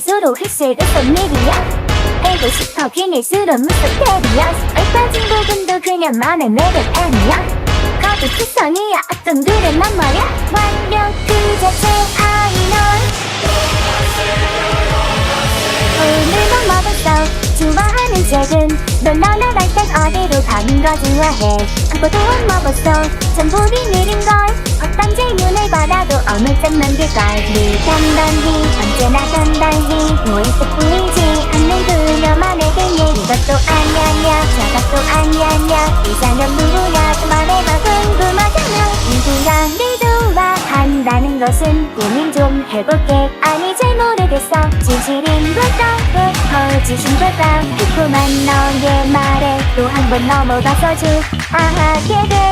서로 흡수해도 썸 일이야. 알고 싶어 괜히스러운 무섭테리야. 술 빠진 부분도 그냥만의 내게 팬이야. 거듭 투성이야. 어떤 둘은 난 말야. 완벽 그 자체 아이널 오늘도 먹었어. 좋아하는 책은 넌 너나 갈땐 어디로 가는 거 좋아해. 그것도 안 먹었어. 전부 어떤 질문을 어느 쯤 넘길걸 늘 단단히 언제나 단단히 모의식 보이지 않는 그녀만의 비밀 이것도 아냐냐 저것도 아냐냐. 이상형 누구냐 또 말해봐 궁금하잖아. 누구랑 네 좋아한다는 것은 고민 좀 해볼게. 아니 잘 모르겠어. 진실인 걸까? 거짓인 걸까? 달콤한 너의 말에 또 한 번 넘어가서 쭉 아하게 돼